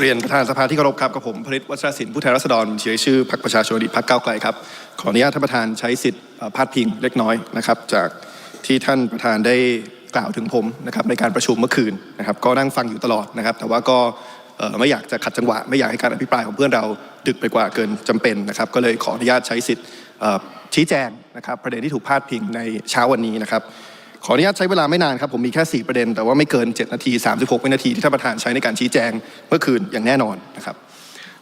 เรียนประธานสภาที่เคารพครับกับผมพริตวัชรศิลป์ผู้แทนราษฎรบัญชียชื่อพรรคประชาชนดีพรรคก้าไกลครับขออนุญาตท่านประธานใช้สิทธิ์พาดพิงเล็กน้อยนะครับจากที่ท่านประธานได้กล่าวถึงผมนะครับในการประชุมเมื่อคืนนะครับก็นั่งฟังอยู่ตลอดนะครับ แต่ว่าก็ไม่อยากจะขัดจังหวะ ไม่อยากให้การอภิปรายของเพื่อนเราดึกไปกว่าเกินจำเป็นนะครับ ก็เลยขออนุญาตใช้สิทธิ์ชี้แจงนะครับ ประเด็นที่ถูกพาดพิงในเช้าวันนี้นะครับ ขออนุญาตใช้เวลาไม่นานครับ ผมมีแค่ 4 ประเด็น แต่ว่าไม่เกิน 7 นาที 36วินาทีที่ท่านประธานใช้ในการชี้แจงเมื่อคืนอย่างแน่นอนนะครับ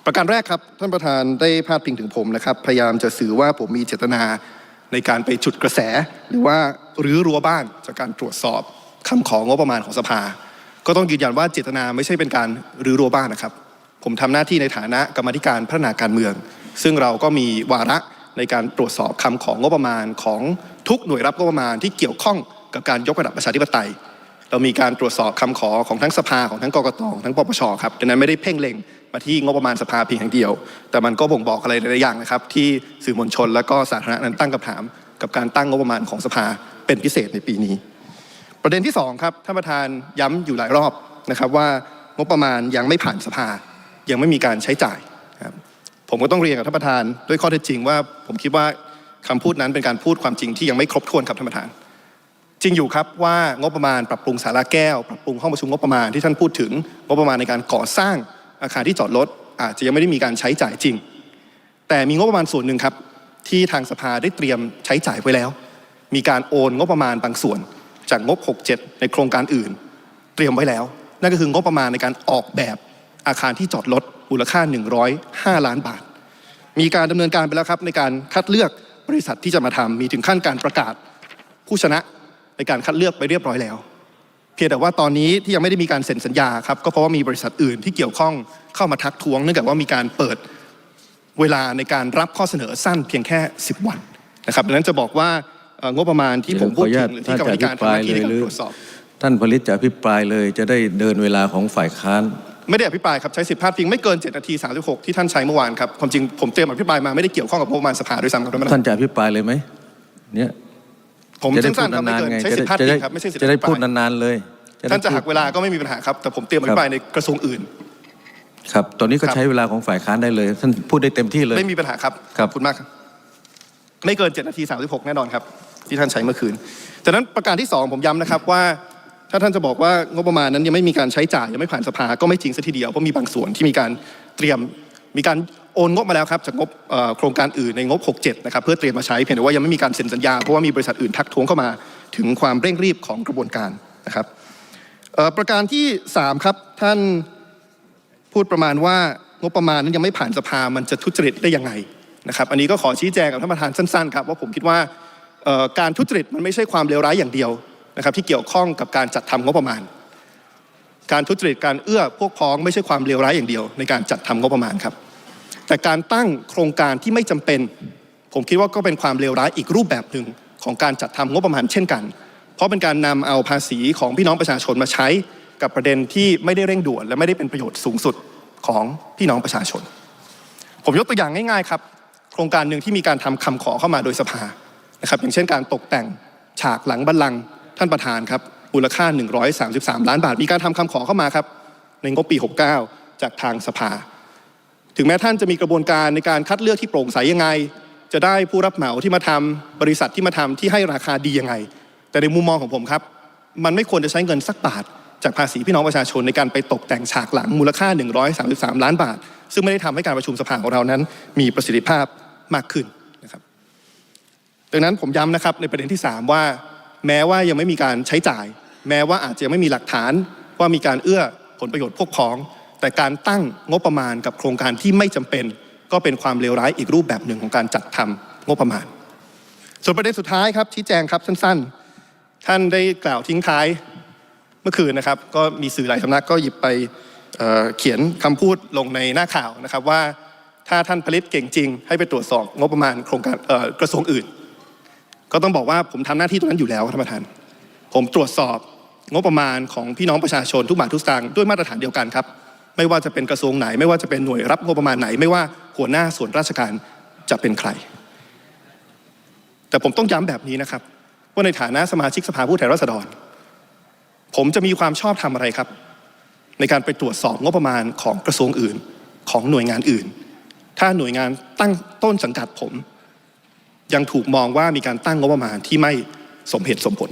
ประการแรกครับ ท่านประธานได้พาดพิงถึงผมนะครับ พยายามจะสื่อว่าผมมีเจตนาในการไปจุดกระแส หรือว่ารื้อรั้วบ้านจากการตรวจสอบคำของงบประมาณของสภา ก็ต้องยืนยันว่าเจตนาไม่ใช่เป็นการรื้อรั้วบ้านนะครับ ผมทำหน้าที่ในฐานะกรรมธิการพัฒนาการเมือง ซึ่งเราก็มีวาระในการตรวจสอบคำของงบประมาณของทุกหน่วยรับงบประมาณที่เกี่ยวข้อง กับการยกระดับประชาธิปไตย เรามีการตรวจสอบคำขอของทั้งสภาของทั้งกกตของทั้งปปชครับดังนั้นไม่ได้เพ่งเล็งมาที่งบประมาณสภาเพียงอย่างเดียว แต่มันก็บ่งบอกอะไรหลายอย่างนะครับ ที่สื่อมวลชนและก็สาธารณะนั้นตั้งคำถาม กับการตั้งงบประมาณของสภาเป็นพิเศษในปีนี้ ประเด็นที่สองครับท่านประธานย้ำอยู่หลายรอบนะครับว่างบประมาณยังไม่ผ่านสภา ยังไม่มีการใช้จ่ายครับผมก็ต้องเรียนกับท่านประธานด้วยข้อเท็จจริงว่าผมคิดว่าคำพูดนั้นเป็นการพูดความจริงที่ยังไม่ครบถ้วนครับท่านประธาน จริงอยู่ครับว่างบประมาณปรับปรุงสาราแก้ว ปรับปรุงห้องประชุมงบประมาณที่ท่านพูดถึงงบประมาณในการก่อสร้างอาคารที่จอดรถอาจจะยังไม่ได้มีการใช้จ่ายจริง แต่มีงบประมาณส่วนหนึ่งครับที่ทางสภาได้เตรียมใช้จ่ายไว้แล้ว มีการโอนงบประมาณบางส่วน จากงบ 67 ในโครงการอื่น เตรียมไว้แล้ว นั่นก็คืองบประมาณในการออกแบบอาคารที่จอดรถมูลค่า 105 ล้านบาท มีการดำเนินการไปแล้วครับในการคัดเลือกบริษัทที่จะมาทำมีถึงขั้นการประกาศผู้ชนะ ในการคัดเลือกไปเรียบร้อยแล้ว เพียงแต่ว่าตอนนี้ที่ยังไม่ได้มีการเซ็นสัญญาครับก็เพราะว่ามีบริษัทอื่นที่เกี่ยวข้องเข้ามาทักท้วงเนื่องจากว่ามีการเปิดเวลาในการรับข้อเสนอสั้นเพียงแค่ 10 วันนะครับดังนั้นจะบอกว่าเอ่องบประมาณที่ผมพูดถึงหรือที่กรรมธิการทำหน้าที่ในการตรวจสอบ ท่านผลิตจะอภิปรายเลยจะได้เดินเวลาของฝ่ายค้าน ไม่ได้อภิปรายครับใช้สิทธิพาดพิงไม่เกิน7นาที36 ที่ท่านใช้เมื่อวานครับความจริงผมเตรียมอภิปรายมาไม่ได้เกี่ยวข้องกับงบประมาณสภาด้วยซ้ำครับท่านประธาท่านนจะอภิปรายเลยไหมเนี่ย ผมจะได้พูสั้ดนๆครับไม่นานเกินๆไงใช้จะสิทได้ธิพาดจะพิได้งครับไม่ใช่สิทธิจะได้อภิปพูดรายนานๆเลยได้ท่านจะหักพูดเวลาก็ไม่มีปัญหาครับ แต่ผมเตรียมอภิปรายในกระทรวงอื่น ครับ ตอนนี้ก็ครับใช้เวลาของฝ่ายค้านได้เลยท่านพูดได้เต็มที่เลยไม่มีปัญหาครับครับขอบคุณมากครับไม่เกิน7นาที36แน่นอนครับ ที่ท่านใช้เมื่อคืนจากนั้นประการที่ 2 ผมย้ำนะครับว่า ถ้าท่านจะบอกว่างบประมาณนั้นยังไม่มีการใช้จ่ายยังไม่ผ่านสภาก็ไม่จริงซะทีเดียวเพราะมีบางส่วนที่มีการเตรียมมีการ โอนงบมาแล้วครับจากงบโครงการอื่นในงบ 67 นะครับเพื่อเตรียมมาใช้เพียงแต่ว่ายังไม่มีการเซ็นสัญญา เพราะว่ามีบริษัทอื่นทักท้วงเข้ามาถึงความเร่งรีบของกระบวนการนะครับประการที่สามครับท่านพูดประมาณว่างบประมาณนั้นยังไม่ผ่านสภามันจะทุจริตได้ยังไงนะครับอันนี้ก็ขอชี้แจงกับท่านประธานสั้นๆครับว่าผมคิดว่าการทุจริตมันไม่ใช่ความเลวร้ายอย่างเดียวนะครับที่เกี่ยวข้องกับการจัดทำงบประมาณ การทุจริตการเอื้อพวกพ้องไม่ใช่ความเลวร้ายอย่างเดียว ในการจัดทำงบประมาณครับ แต่การตั้งโครงการที่ไม่จำเป็น ผมคิดว่าก็เป็นความเลวร้ายอีกรูปแบบหนึ่งของการจัดทำงบประมาณเช่นกัน เพราะเป็นการนำเอาภาษีของพี่น้องประชาชนมาใช้กับประเด็นที่ไม่ได้เร่งด่วน และไม่ได้เป็นประโยชน์สูงสุดของพี่น้องประชาชน ผมยกตัวอย่างง่ายๆครับ โครงการหนึ่งที่มีการทำคำขอเข้ามาโดยสภานะครับอย่างเช่นการตกแต่งฉากหลังบัลลังก์ท่านประธานครับมูลค่า 133 ล้านบาท มีการทำคำขอเข้ามาครับในงบปี 69 จากทางสภา แม้ท่านจะมีกระบวนการในการคัดเลือกที่โปร่งใสยังไง จะได้ผู้รับเหมาที่มาทำบริษัทที่มาทำที่ให้ราคาดียังไง แต่ในมุมมองของผมครับ มันไม่ควรจะใช้เงินสักบาท จากภาษีพี่น้องประชาชนในการไปตกแต่งฉากหลังมูลค่า 133 ล้านบาท ซึ่งไม่ได้ทำให้การประชุมสภาของเรานั้น มีประสิทธิภาพมากขึ้นนะครับดังนั้นผมย้ำนะครับในประเด็นที่ 3 ว่า แม้ว่ายังไม่มีการใช้จ่าย แม้ว่าอาจจะยังไม่มีหลักฐานว่ามีการเอื้อผลประโยชน์พวกพ้อง แต่การตั้งงบประมาณกับโครงการที่ไม่จำเป็น ก็เป็นความเลวร้ายอีกรูปแบบหนึ่งของการจัดทำงบประมาณ ส่วนประเด็นสุดท้ายครับชี้แจงครับสั้นๆ ท่านได้กล่าวทิ้งท้ายเมื่อคืนนะครับ ก็มีสื่อหลายสำนักก็หยิบไปเเขียนคำพูดลงในหน้าข่าวนะครับว่าถ้าท่านผลิตเก่งจริง ให้ไปตรวจสอบงบประมาณโครงการกระทรวงอื่น ก็ต้องบอกว่าผมทำหน้าที่ตรงนั้นอยู่แล้วท่านประธาน ผมตรวจสอบงบประมาณของพี่น้องประชาชนทุกบาททุกสตางค์ด้วยมาตรฐานเดียวกันครับ ไม่ว่าจะเป็นกระทรวงไหน ไม่ว่าจะเป็นหน่วยรับงบประมาณไหน ไม่ว่าหัวหน้าส่วนราชการจะเป็นใคร แต่ผมต้องย้ำแบบนี้นะครับ ว่าในฐานะสมาชิกสภาผู้แทนราษฎร ผมจะมีความชอบทำอะไรครับ ในการไปตรวจสอบงบประมาณของกระทรวงอื่นของหน่วยงานอื่น ถ้าหน่วยงานตั้งต้นสังกัดผม ยังถูกมองว่ามีการตั้งงบประมาณที่ไม่สมเหตุสมผล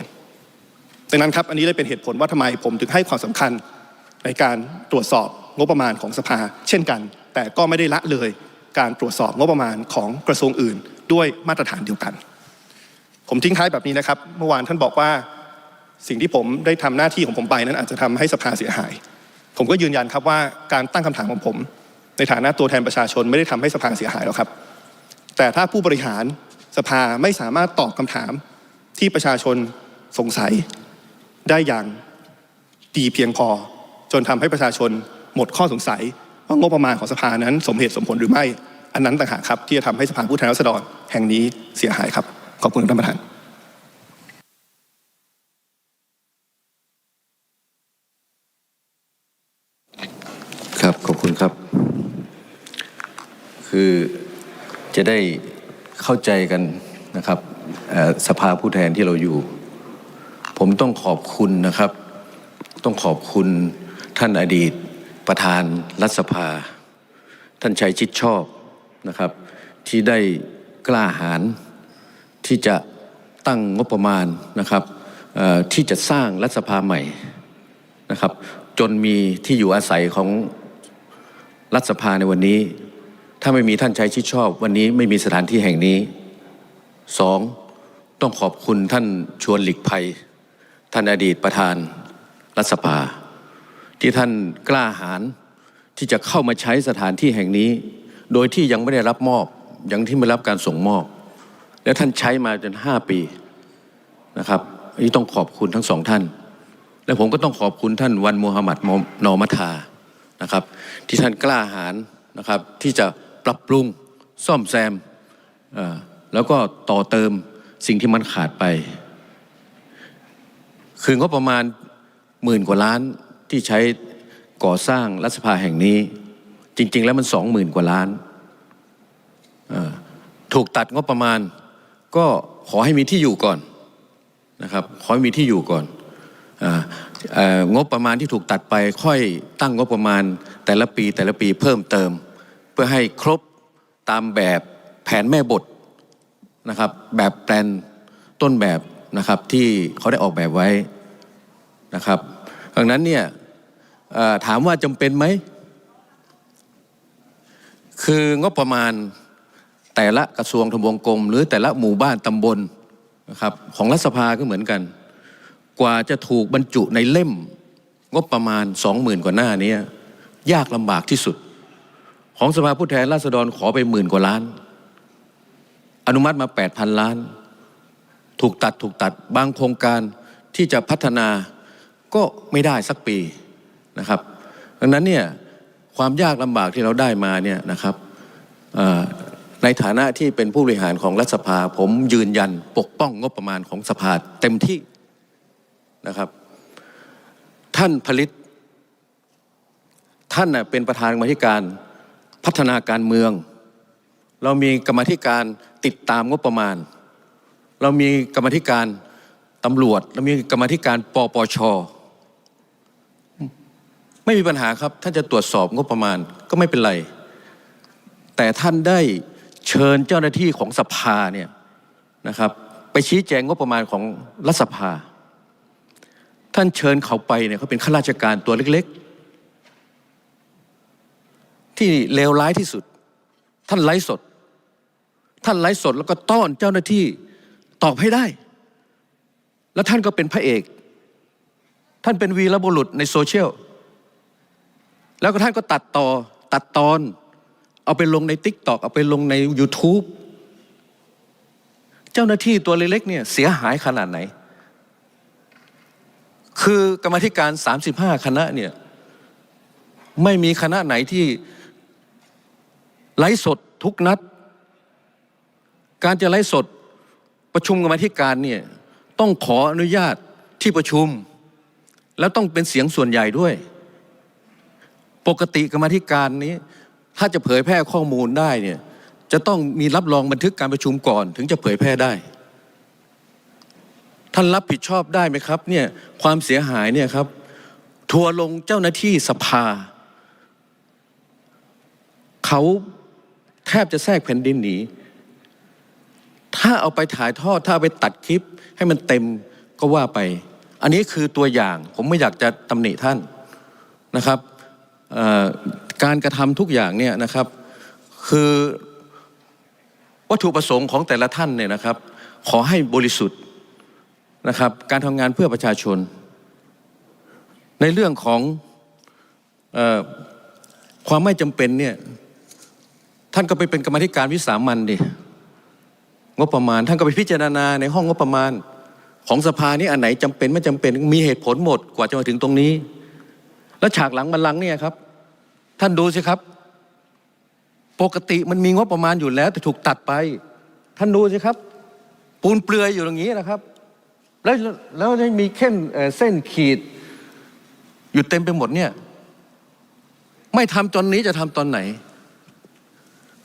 ดังนั้นครับอันนี้เลยเป็นเหตุผลว่าทำไมผมถึงให้ความสำคัญในการตรวจสอบ งบประมาณของสภา เช่นกัน แต่ก็ไม่ได้ละเลยการตรวจสอบงบประมาณของกระทรวงอื่น ด้วยมาตรฐานเดียวกัน ผมทิ้งท้ายแบบนี้นะครับ เมื่อวานท่านบอกว่าสิ่งที่ผมได้ทำหน้าที่ของผมไปนั้นอาจจะทำให้สภาเสียหาย ผมก็ยืนยันครับว่าการตั้งคำถามของผม ในฐานะตัวแทนประชาชนไม่ได้ทำให้สภาเสียหายหรอกครับ แต่ถ้าผู้บริหารสภาไม่สามารถตอบคำถามที่ประชาชนสงสัยได้อย่างดีเพียงพอ จนทำให้ประชาชน หมดข้อสงสัยว่างบประมาณของสภานั้น สมเหตุสมผลหรือไม่ อันนั้นต่างหากครับ ที่จะทำให้สภาผู้แทนราษฎรแห่งนี้เสียหายครับ ขอบคุณท่านประธานครับขอบคุณครับ คือจะได้เข้าใจกันนะครับสภาผู้แทนที่เราอยู่ ผมต้องขอบคุณนะครับ ต้องขอบคุณท่านอดีต ประธานรัฐสภา ท่านชัยชิดชอบนะครับ ที่ได้กล้าหาญที่จะตั้งงบประมาณนะครับที่จะสร้างรัฐสภาใหม่นะครับ จนมีที่อยู่อาศัยของรัฐสภาในวันนี้ ถ้าไม่มีท่านชัยชิดชอบ วันนี้ไม่มีสถานที่แห่งนี้สองต้องขอบคุณท่านชวนหลีกภัย ท่านอดีตประธานรัฐสภา ที่ท่านกล้าหาญที่จะเข้ามาใช้สถานที่แห่งนี้ โดยที่ยังไม่ได้รับมอบยังที่ไม่รับการส่งมอบ และท่านใช้มาจนห้าปีนะครับอันนี้ต้องขอบคุณทั้งสองท่าน และผมก็ต้องขอบคุณท่านวันมูฮัมหมัดนอมัทานะครับ ที่ท่านกล้าหาญนะครับ ที่จะปรับปรุงซ่อมแซมแล้วก็ต่อเติมสิ่งที่มันขาดไป คืองบประมาณหมื่นกว่าล้าน ที่ใช้ก่อสร้างรัฐสภาแห่งนี้ จริง ๆ แล้วมันสองหมื่นกว่าล้าน ถูกตัดงบประมาณ ก็ขอให้มีที่อยู่ก่อนนะครับขอให้มีที่อยู่ก่อนอองบประมาณที่ถูกตัดไปค่อยตั้งงบประมาณแต่ละปีแต่ละปีเพิ่มเติม เพื่อให้ครบตามแบบแผนแม่บทนะครับแบบแปลนต้นแบบนะครับที่เขาได้ออกแบบไว้นะครับดังนั้นเนี่ย ถามว่าจำเป็นไหม คืองบประมาณแต่ละกระทรวงทบวงกรม หรือแต่ละหมู่บ้านตำบลนะครับของรัฐสภาก็เหมือนกัน กว่าจะถูกบรรจุในเล่ม งบประมาณสองหมื่นกว่าหน้านี้ยากลำบากที่สุด ของสภาผู้แทนราษฎรขอไปหมื่นกว่าล้าน อนุมัติมาแปดพันล้าน ถูกตัดถูกตัดบางโครงการที่จะพัฒนาก็ไม่ได้สักปี นะครับ ดังนั้นเนี่ยความยากลำบากที่เราได้มาเนี่ยนะครับในฐานะที่เป็นผู้บริหารของรัฐสภา ผมยืนยันปกป้องงบประมาณของสภาเต็มที่นะครับ ท่านผลิต ท่านน่ะเป็นประธานกรรมธิการพัฒนาการเมือง เรามีกรรมธิการติดตามงบประมาณ เรามีกรรมธิการตำรวจ เรามีกรรมธิการปปช ไม่มีปัญหาครับ ท่านจะตรวจสอบงบประมาณก็ไม่เป็นไร แต่ท่านได้เชิญเจ้าหน้าที่ของสภาเนี่ยนะครับ ไปชี้แจงงบประมาณของรัฐสภา ท่านเชิญเขาไปเนี่ยเขาเป็นข้าราชการตัวเล็ก ๆ ที่เลวร้ายที่สุด ท่านไลฟ์สด ท่านไลฟ์สดแล้วก็ต้อนเจ้าหน้าที่ตอบให้ได้ แล้วท่านก็เป็นพระเอก ท่านเป็นวีรบุรุษในโซเชียล แล้วก็ท่านก็ตัดต่อตัดตอน เอาไปลงใน t ิ k t o k เอาไปลงใน YouTube เจ้าหน้าที่ตัวเล็กๆเนี่ยเสียหายขนาดไหน คือกรรมธิการ 35 คณะเนี่ยไม่มีคณะไหนที่ไลฟ์สดทุกนัด การจะไลฟ์สดประชุมกรรมธิการเนี่ยต้องขออนุญาตที่ประชุม แล้วต้องเป็นเสียงส่วนใหญ่ด้วย ปกติกรรมธิการนี้ ถ้าจะเผยแพร่ข้อมูลได้เนี่ยจะต้องมีรับรองบันทึกการประชุมก่อน ถึงจะเผยแพร่ได้ ท่านรับผิดชอบได้ไหมครับเนี่ยความเสียหายเนี่ยครับ ทัวลงเจ้าหน้าที่สภา เขาแทบจะแทรกแผ่นดินหนีถ้าเอาไปถ่ายทอดถ้าเอาไปตัดคลิปให้มันเต็มก็ว่าไป อันนี้คือตัวอย่างผมไม่อยากจะตำหนิท่านนะครับ การกระทำทุกอย่างเนี่ยนะครับ คือวัตถุประสงค์ของแต่ละท่านเนี่ยนะครับ ขอให้บริสุทธิ์นะครับ การทำงานเพื่อประชาชน ในเรื่องของอความไม่จำเป็นเนี่ยท่านก็ไปเป็นกรรมธิการวิสามันดิงบประมาณ ท่านก็ไปพิจารณาในห้องงบประมาณ ของสภานี้อันไหนจำเป็นไม่จำเป็นมีเหตุผลหมดกว่าจะมาถึงตรงนี้ ฉากหลังบัลลังเนี่ยครับ ท่านดูสิครับ ปกติมันมีงบประมาณอยู่แล้ว แต่ถูกตัดไป ท่านดูสิครับ ปูนเปลือยอยู่อย่างนี้นะครับ แล้วแล้วมีเข้นเอ่อเส้นขีด อยู่เต็มไปหมดเนี่ย ไม่ทำตอนนี้จะทำตอนไหน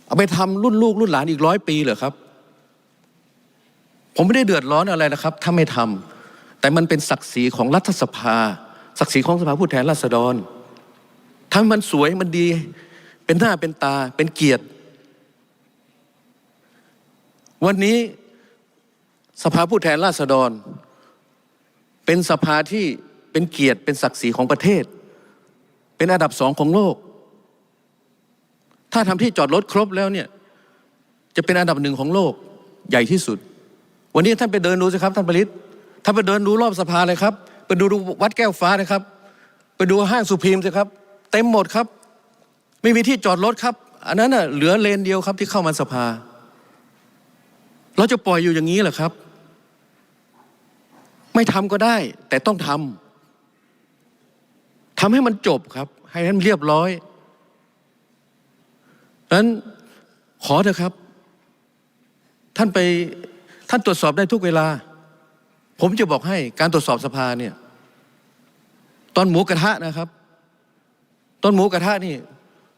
เอาไปทำรุ่นลูกรุ่นหลานอีกร้อยปีเหรอครับ ผมไม่ได้เดือดร้อนอะไรนะครับ ถ้าไม่ทำแต่มันเป็นศักดิ์ศรีของรัฐสภา ศักดิ์ศรีของสภาผู้แทนราษฎรทำให้มันสวยมันดี เป็นหน้าเป็นตาเป็นเกียรติ วันนี้สภาผู้แทนราษฎร เป็นสภาที่เป็นเกียรติเป็นศักดิ์ศรีของประเทศ เป็นอันดับสองของโลก ถ้าทำที่จอดรถครบแล้วเนี่ยจะเป็นอันดับหนึ่งของโลกใหญ่ที่สุด วันนี้ท่านไปเดินดูสิครับท่านผลิตท่านไปเดินดูรอบสภาเลยครับ ไปดูวัดแก้วฟ้านะครับ ไปดูห้างสุพีมสิครับ เต็มหมดครับ ไม่มีที่จอดรถครับ อันนั้นน่ะเหลือเลนเดียวครับที่เข้ามาสภา เราจะปล่อยอยู่อย่างนี้เหรอครับ ไม่ทำก็ได้ แต่ต้องทำทำให้มันจบครับ ให้มันเรียบร้อยดังนั้นขอเถอะครับ ท่านไปท่านตรวจสอบได้ทุกเวลา ผมจะบอกให้การตรวจสอบสภาเนี่ย ตอนหมูกระทะนะครับ ตอนหมูกระทะนี่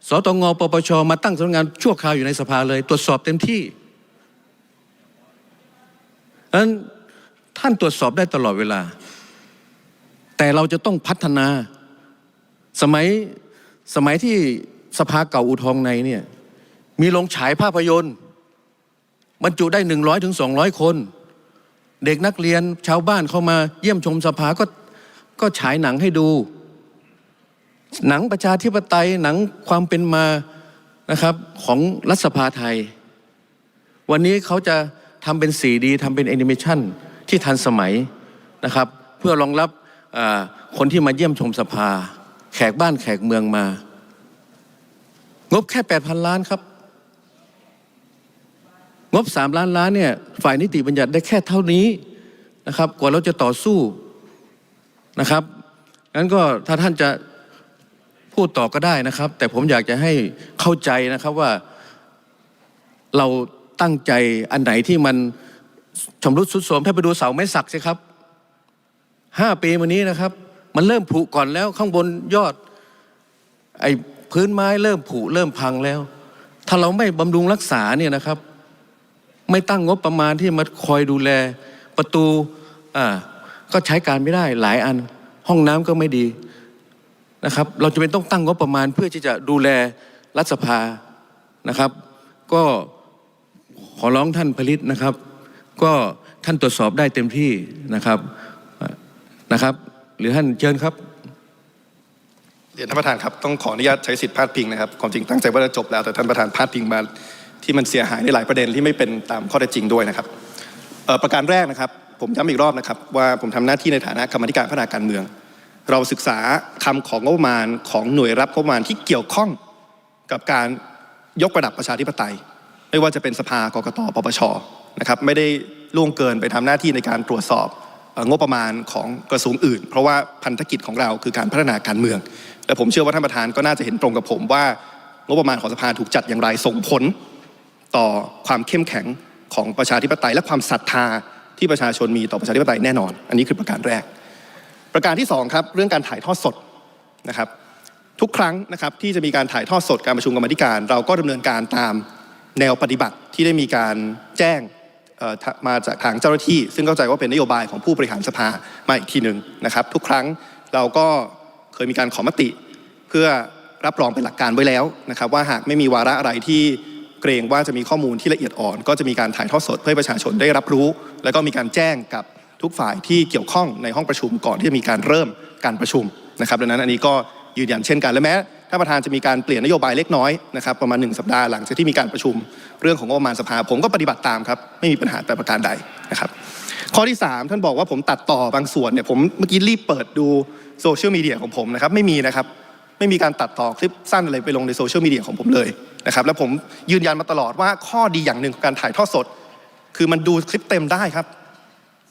สตงปปชมาตั้งสำนักงานชั่วคราวอยู่ในสภาเลย ตรวจสอบเต็มที่ดังนั้นท่านตรวจสอบได้ตลอดเวลา แต่เราจะต้องพัฒนา สมัยสมัยที่สภาเก่าอุทองในเนี่ย มีโรงฉายภาพยนตร์ บรรจุได้หนึ่งร้อยถึงสองร้อยคน เด็กนักเรียนชาวบ้านเข้ามาเยี่ยมชมสภาก็ก็ฉายหนังให้ดู หนังประชาธิปไตยหนังความเป็นมานะครับของรัฐสภาไทย วันนี้เขาจะทำเป็นสีดีทำเป็นแอนิเมชันที่ทันสมัยนะครับ เพื่อรองรับคนที่มาเยี่ยมชมสภา แขกบ้านแขกเมืองมา งบแค่แปดพันล้านครับ งบสามล้านล้านเนี่ยฝ่ายนิติบัญญัติได้แค่เท่านี้นะครับกว่าเราจะต่อสู้นะครับงั้นก็ถ้าท่านจะพูดต่อก็ได้นะครับ แต่ผมอยากจะให้เข้าใจนะครับว่าเราตั้งใจอันไหนที่มันชำรุดทรุดโทรมถ้าไปดูเสาไม้สักสิครับห้าปีมานี้นะครับ มันเริ่มผุก่อนแล้วข้างบนยอด ไอ้พื้นไม้เริ่มผุเริ่มพังแล้ว ถ้าเราไม่บำรุงรักษาเนี่ยนะครับ ไม่ตั้งงบประมาณที่มาคอยดูแลประตูอ่าก็ใช้การไม่ได้หลายอัน ห้องน้ำก็ไม่ดีนะครับ เราจะเป็นต้องตั้งงบประมาณเพื่อที่จะดูแลรัฐสภานะครับ ก็ขอร้องท่านผลิตนะครับ ก็ท่านตรวจสอบได้เต็มที่นะครับนะครับ หรือท่านเชิญครับเรียนท่านประธานครับต้องขออนุญาตใช้สิทธิพาดพิงนะครับความจริงตั้งใจว่าจะจบแล้วแต่ท่านประธานพาดพิงมา ที่มันเสียหายในหลายประเด็นที่ไม่เป็นตามข้อเท็จจริงด้วยนะครับประการแรกนะครับ ผมย้ำอีกรอบนะครับ ว่าผมทำหน้าที่ในฐานะกรรมธิการพัฒนาการเมือง เราศึกษาคำของงบประมาณของหน่วยรับงบประมาณที่เกี่ยวข้องกับการยกระดับประชาธิปไตย ไม่ว่าจะเป็นสภากกตปปชนะครับไม่ได้ล่วงเกินไปทำหน้าที่ในการตรวจสอบงบประมาณของกระทรวงอื่น เพราะว่าพันธกิจของเราคือการพัฒนาการเมือง และผมเชื่อว่าท่านประธานก็น่าจะเห็นตรงกับผมว่างบประมาณของสภาถูกจัดอย่างไรส่งผล ต่อความเข้มแข็งของประชาธิปไตย และความศรัทธาที่ประชาชนมีต่อประชาธิปไตยแน่นอน อันนี้คือประการแรก ประการที่สองครับเรื่องการถ่ายทอดสดนะครับ ทุกครั้งนะครับที่จะมีการถ่ายทอดสดการประชุมกรรมธิการ เราก็ดำเนินการตามแนวปฏิบัติที่ได้มีการแจ้งมาจากทางเจ้าหน้าที่ ซึ่งเข้าใจว่าเป็นนโยบายของผู้บริหารสภามาอีกทีหนึ่งนะครับ ทุกครั้งเราก็เคยมีการขอมติ เพื่อรับรองเป็นหลักการไว้แล้วนะครับ ว่าหากไม่มีวาระอะไรที่ เกรงว่าจะมีข้อมูลที่ละเอียดอ่อน ก็จะมีการถ่ายทอดสดเพื่อประชาชนได้รับรู้ แล้วก็มีการแจ้งกับทุกฝ่ายที่เกี่ยวข้องในห้องประชุมก่อนที่จะมีการเริ่มการประชุมนะครับดังนั้นอันนี้ก็ยืนยันเช่นกันและแม้ถ้านประธานจะมีการเปลี่ยนนโยบายเล็กน้อยนะครับประมาณหนึ่งสัปดาห์หลังจากที่มีการประชุมเรื่องของงบประมาณสภาผมก็ปฏิบัติตามครับไม่มีปัญหาแต่ประการใดนะครับข้อที่ 3 ท่านบอกว่าผมตัดต่อบางส่วนเนี่ยผมเมื่อกี้รีบเปิดดูโซเชียลมีเดียของผมนะครับไม่มีนะครับ ไม่มีการตัดต่อคลิปสั้นอะไรไปลงในโซเชียลมีเดียของผมเลยนะครับแล้วผมยืนยันมาตลอดว่าข้อดีอย่างหนึ่งของการถ่ายทอดสด คือมันดูคลิปเต็มได้ครับ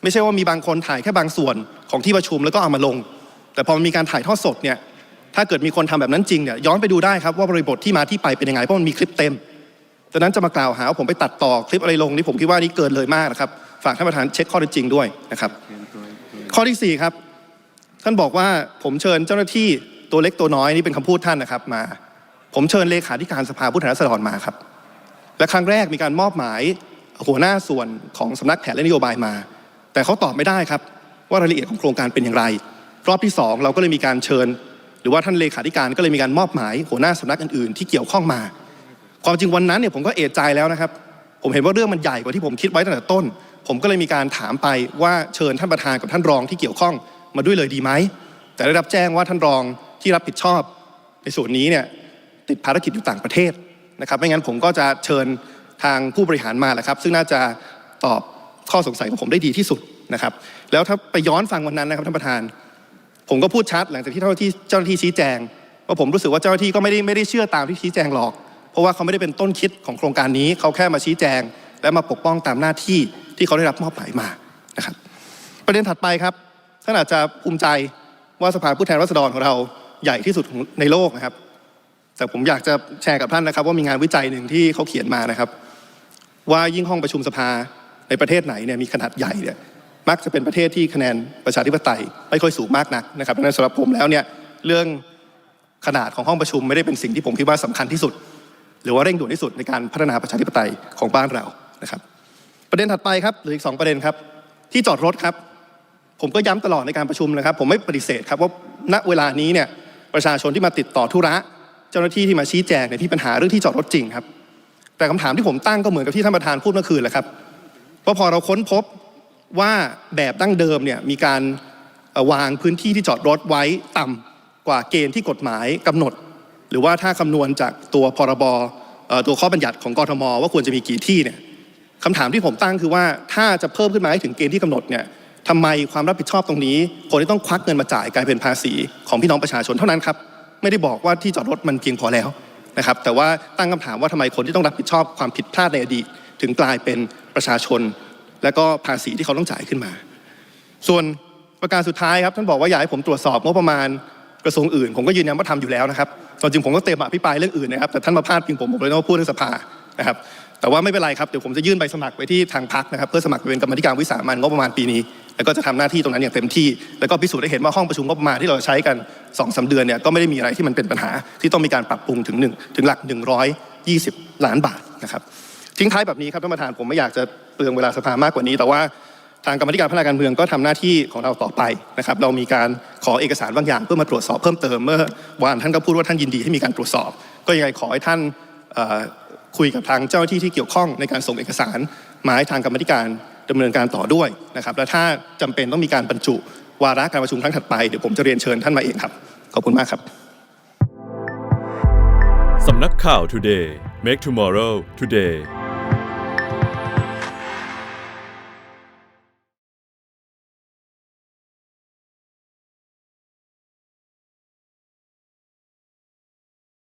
ไม่ใช่ว่ามีบางคนถ่ายแค่บางส่วนของที่ประชุมแล้วก็เอามาลง แต่พอมันมีการถ่ายทอดสดเนี่ยถ้าเกิดมีคนทำแบบนั้นจริงเนี่ยย้อนไปดูได้ครับว่าบริบทที่มาที่ไปเป็นยังไงเพราะมันมีคลิปเต็มดังนั้นจะมากล่าวหาว่าผมไปตัดต่อคลิปอะไรลงนี่ผมคิดว่านี่เกินเลยมากนะครับฝากท่านประธานเช็คข้อเท็จจริงด้วยนะครับ ข้อที่4ครับท่านบอกว่าผมเชิญเจ้าหน้าที่ ตัวเล็กตัวน้อยนี่เป็นคำพูดท่านนะครับมา ผมเชิญเลขาธิการสภาผู้แทนราษฎรมาครับ และครั้งแรกมีการมอบหมายหัวหน้าส่วนของสำนักแผนและนโยบายมา แต่เขาตอบไม่ได้ครับ ว่ารายละเอียดของโครงการเป็นอย่างไร รอบที่สองเราก็เลยมีการเชิญ หรือว่าท่านเลขาธิการก็เลยมีการมอบหมายหัวหน้าสำนักอื่นๆ ที่เกี่ยวข้องมา ความจริงวันนั้นเนี่ยผมก็เอะใจแล้วนะครับ ผมเห็นว่าเรื่องมันใหญ่กว่าที่ผมคิดไว้ตั้งแต่ต้น ผมก็เลยมีการถามไปว่าเชิญท่านประธานกับท่านรองที่เกี่ยวข้องมาด้วยเลยดีไหมแต่ได้รับแจ้งว่าท่านรอง ที่รับผิดชอบในส่วนนี้เนี่ยติดภารกิจอยู่ต่างประเทศนะครับไม่งั้นผมก็จะเชิญทางผู้บริหารมาแหละครับ ซึ่งน่าจะตอบข้อสงสัยของผมได้ดีที่สุดนะครับ แล้วถ้าไปย้อนฟังวันนั้นนะครับท่านประธาน ผมก็พูดชัดหลังจากที่เจ้าหน้าที่เจ้าหน้าที่ชี้แจงว่าผมรู้สึกว่าเจ้าหน้าที่ก็ไม่ได้ไม่ได้เชื่อตามที่ชี้แจงหรอก เพราะว่าเขาไม่ได้เป็นต้นคิดของโครงการนี้ เขาแค่มาชี้แจง และมาปกป้องตามหน้าที่ที่เขาได้รับมอบหมายมานะครับ ประเด็นถัดไปครับท่านอาจจะภูมิใจว่าสภาผู้แทนราษฎรของเรา ใหญ่ที่สุดในโลกนะครับ แต่ผมอยากจะแชร์กับท่านนะครับ ว่ามีงานวิจัยหนึ่งที่เขาเขียนมานะครับ ว่ายิ่งห้องประชุมสภาในประเทศไหนเนี่ยมีขนาดใหญ่เนี่ยมักจะเป็นประเทศที่คะแนนประชาธิปไตยไม่ค่อยสูงมากนักนะครับดังนั้นสำหรับผมแล้วเนี่ยเรื่องขนาดของห้องประชุมไม่ได้เป็นสิ่งที่ผมคิดว่าสำคัญที่สุด หรือว่าเร่งด่วนที่สุดในการพัฒนาประชาธิปไตยของบ้านเรานะครับ ประเด็นถัดไปครับหรืออีกสองประเด็นครับ ที่จอดรถครับ ผมก็ย้ำตลอดในการประชุมนะครับ ผมไม่ปฏิเสธครับว่าณเวลานี้เนี่ย ประชาชนที่มาติดต่อธุระ เจ้าหน้าที่ที่มาชี้แจงเนี่ยที่ปัญหาเรื่องที่จอดรถจริงครับ แต่คำถามที่ผมตั้งก็เหมือนกับที่ท่านประธานพูดเมื่อคืนแหละครับว่าพอเราค้นพบว่าแบบดั้งเดิมเนี่ยมีการวางพื้นที่ที่จอดรถไว้ต่ำกว่าเกณฑ์ที่กฎหมายกำหนด หรือว่าถ้าคำนวณจากตัวพรบตัวข้อบัญญัติของกทม ว่าควรจะมีกี่ที่เนี่ยคำถามที่ผมตั้งคือว่าถ้าจะเพิ่มขึ้นมาให้ถึงเกณฑ์ที่กำหนดเนี่ย ทำไมความรับผิดชอบตรงนี้ คนที่ต้องควักเงินมาจ่ายกลายเป็นภาษีของพี่น้องประชาชนเท่านั้นครับ ไม่ได้บอกว่าที่จอดรถมันเพียงพอแล้วนะครับ แต่ว่าตั้งคำถามว่าทำไมคนที่ต้องรับผิดชอบความผิดพลาดในอดีต ถึงกลายเป็นประชาชน และก็ภาษีที่เขาต้องจ่ายขึ้นมา ส่วนประการสุดท้ายครับท่านบอกว่าอยากให้ผมตรวจสอบงบประมาณกระทรวงอื่น ผมก็ยืนยันว่าทำอยู่แล้วนะครับตอนจริงผมก็เต็มอภิปรายเรื่องอื่นนะครับแต่ท่านมาพาดพิงผมผมเลยต้องมาพูดเรื่องสภานะครับ แต่ว่าไม่เป็นไรครับเดี๋ยวผมจะยื่นใบสมัครไปที่ทางพักนะครับเพื่อสมัครเป็นกรรมธิการวิสามันงบประมาณปีนี้ แล้วก็จะทำหน้าที่ตรงนั้นอย่างเต็มที่ แล้วก็พิสูจน์ได้เห็นว่าห้องประชุมงบประมาณที่เราใช้กัน2อสเดือนเนี่ยก็ไม่ได้มีอะไรที่มันเป็นปัญหาที่ต้องมีการปรับปรุงถึงหนึ่งถึงหลัก 120 ล้านบาทนะครับทิ้งท้ายแบบนี้ครับท่านประธานผมไม่อยากจะเปลืองเวลาสภามากกว่านี้ แต่ว่าทางกรรมธิการพัฒนาการเมืองก็ทำหน้าที่ของเราต่อไปนะครับเรามีการขอเอกสารบางอย่าง เพื่อมาตรวจสอบเพิ่มเติมเมื่อวานท่านก็พูดว่าท่านยินดีให้มีการตรวจสอบ ก็ยังไงขอให้ท่าน คุยกับทางเจ้าหน้าที่ที่เกี่ยวข้องในการส่งเอกสารมาให้ทางกรรมธิการดำเนินการต่อด้วยนะครับ และถ้าจำเป็นต้องมีการบรรจุ วาระการประชุมครั้งถัดไปเดี๋ยวผมจะเรียนเชิญท่านมาเองครับ ขอบคุณมากครับสำนักข่าว Today Make Tomorrow Today